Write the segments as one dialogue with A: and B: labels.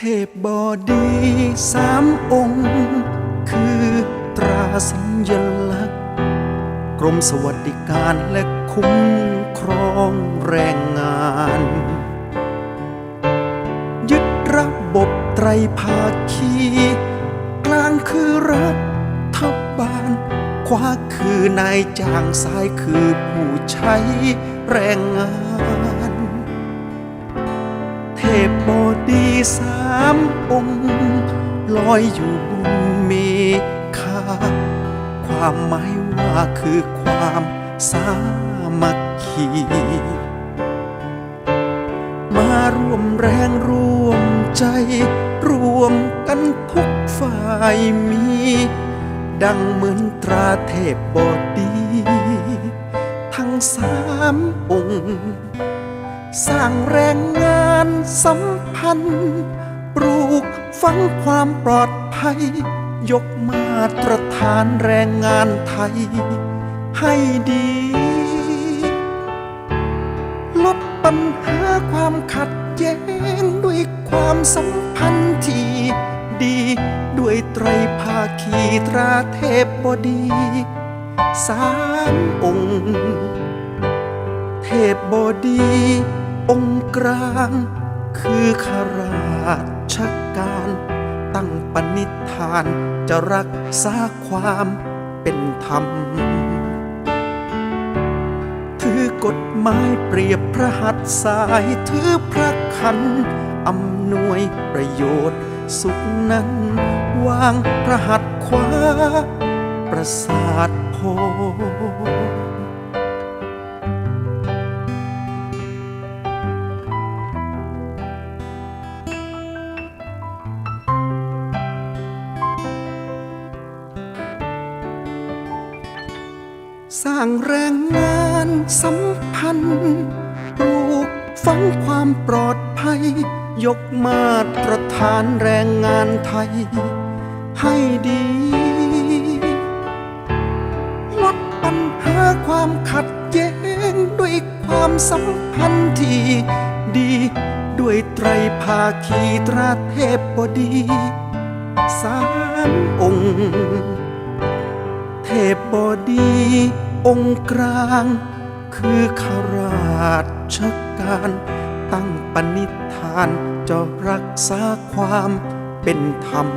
A: เทพบอดีสามองค์ คือตราสัญลักษณ์ กรมสวัสดิการและคุ้มครองแรงงาน ยึดระบบไตรภาคี กลางคือรัฐบาล ขวาคือนายจ้างซ้ายคือผู้ใช้แรงงาน สามองค์ลอยอยู่บนเมฆาความหมายว่าคือความสามัคคี มาร่วมแรงร่วมใจ รวมกันทุกฝ่ายมี ดังเหมือนตราเทพบดี ทั้งสามองค์ สร้างแรงงานสัมพันธ์ปลูกฝังความปลอดภัย ยกมาตรฐานแรงงานไทย ให้ดี ลดปัญหาความขัดแย้งด้วยความสัมพันธ์ที่ดี ด้วยไตรภาคีตราเทพบดีสามองค์ เทพบดี องค์กลางคือข้าราชการ ตั้งปณิธานจะรักษาความเป็นธรรม ถือกฎหมายเปรียบพระหัตถ์สายถือพระคันอำนวยประโยชน์สุขนั้น วางพระหัตถ์ขวาประสาทโพ สร้างแรงงานสัมพันธ์ปลูกฝังความปลอดภัย ยกมาตรฐานแรงงานไทย ให้ดี ลดปัญหาความขัดแย้งด้วยความสัมพันธ์ที่ดี ด้วยไตรภาคีตราเทพบดี สามองค์ บดี องค์กลาง คือข้าราชการ ตั้งปณิธานจะรักษาความเป็นธรรม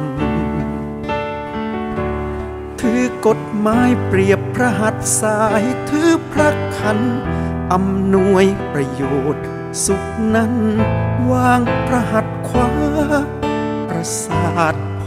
A: ถือกฎหมายเปรียบพระหัตถ์สาย ถือพระคันอำนวยประโยชน์ สุขนั้น วางพระหัตถ์ขวาประสาทโพ